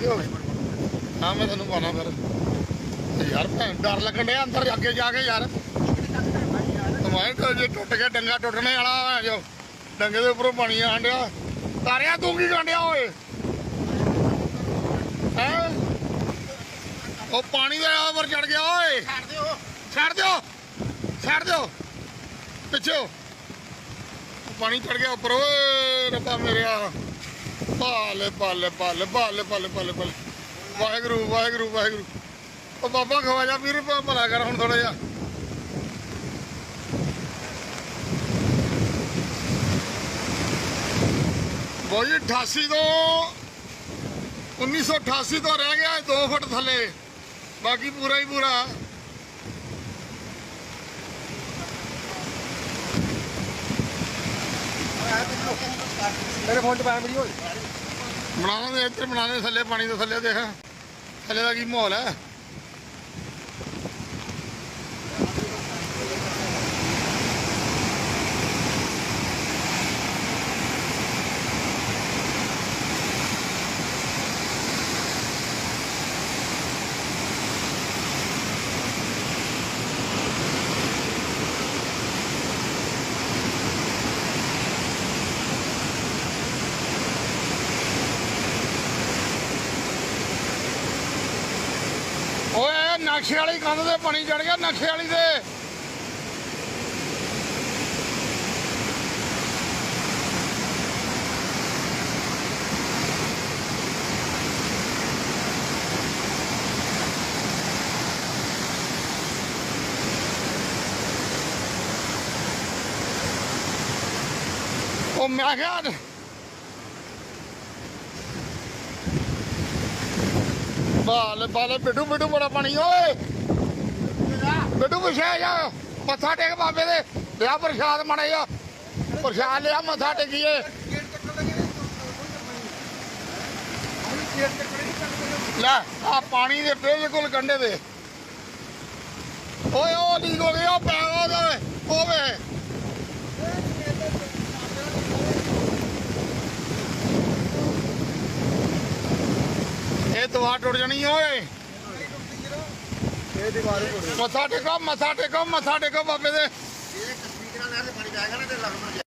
ਕੀ ਹੋ ਗਿਆ? ਹਾਂ ਮੈਂ ਤੁਹਾਨੂੰ ਪਾਣਾ ਫਿਰ। ਤੇ ਯਾਰ ਭੈਣ ਡਰ ਲੱਗਣ ਡਿਆ ਅੰਦਰ ਅੱਗੇ ਜਾ ਕੇ ਯਾਰ। ਤੁਮਾਰੇ ਤਾਂ ਜੇ ਟੁੱਟ ਗਿਆ ਡੰਗਾ ਟੁੱਟਣੇ ਵਾਲਾ ਹੈ ਜੋ। ਡੰਗੇ ਦੇ ਉੱਪਰੋਂ ਪਾਣੀ ਆਣ ਡਿਆ। ਤਾਰਿਆ ਤੂੰ ਕੀ ਗੰਡਿਆ ਓਏ? ਹੈ? ਉਹ ਪਾਣੀ ਦੇ ਉੱਪਰ ਚੜ ਗਿਆ ਓਏ। ਛੱਡ ਦਿਓ। ਛੱਡ ਦਿਓ। ਛੱਡ ਦਿਓ। ਪਿੱਛੇ ਪਾਣੀ ਚੜ ਗਿਆ ਉੱਪਰ। ਓਏ ਰੱਬਾ ਮੇਰਿਆ। ਪਾਲੇ ਪਾਲੇ ਪਾਲੇ ਪਾਲੇ ਪਾਲੇ ਪਾਲੇ ਪਾਲੇ ਵਾਹਿਗੁਰੂ ਵਾਹਿਗੁਰੂ ਵਾਹਿਗੁਰੂ। ਉਹ ਬਾਬਾ ਖਵਾਜਾ ਵੀਰ ਭਲਾ ਕਰ ਹੁਣ ਥੋੜਾ ਜਿਹਾ। ਬੋਈ 88 ਤੋਂ 1988 ਤੋਂ ਰਹਿ ਗਿਆ 2 ਫੁੱਟ ਥੱਲੇ। ਬਾਕੀ ਪੂਰਾ ਹੀ ਪੂਰਾ। ਮੇਰੇ ਫੋਨ 'ਚ ਪਾਇਆ ਵੀਡੀਓ ਬਣਾਉਣਾ ਇੱਧਰ ਬਣਾਉਣੇ ਥੱਲੇ ਪਾਣੀ ਦੇ ਥੱਲੇ ਦੇਖ। ਥੱਲੇ ਦਾ ਕੀ ਮਾਹੌਲ ਹੈ ਓਏ ਨਕਸ਼ੇ ਵਾਲੀ ਕੰਧ ਤੇ ਪਾਣੀ ਚੜ ਗਿਆ ਨਕਸ਼ੇ ਵਾਲੀ ਤੇ। ਉਹ ਮੈਂ ਕਿਹਾ ਬਾਲ ਬਾਲ, ਬਿੱਡੂ ਬਿੱਡੂ ਬੜਾ ਪਾਣੀ, ਓਏ। ਬਿੱਡੂ ਵਿਛਿਆ ਜਾ। ਮੱਥਾ ਟੇਕ ਬਾਬੇ ਦੇ। ਲਿਆ ਪ੍ਰਸ਼ਾਦ ਮਣੇ ਆ ਪ੍ਰਸ਼ਾਦ ਲਿਆ, ਮੱਥਾ ਟੇਕੀਏ। ਲੈ, ਆ ਪਾਣੀ ਦੇ ਬਿਲਕੁਲ ਕੰਢੇ ਦੇ। ਓਏ, ਉਹ ਲੀਕ ਹੋ ਗਿਆ ਪੈ ਉਹਦੇ। ਓਵੇ ਇਹ ਦਵਾ ਟੁੱਟ ਜਾਣੀ ਓਏ। ਇਹ ਦੀਵਾਰ ਮੱਥਾ ਟੇਕੋ ਮੱਥਾ ਟੇਕੋ ਮੱਥਾ ਟੇਕੋ ਬਾਬੇ ਦੇ। ਇਹ ਤਸਵੀਰਾਂ ਨਾਲ ਪਾਣੀ ਜਾਏਗਾ ਨਾ ਤੇ ਲੱਗਣਾ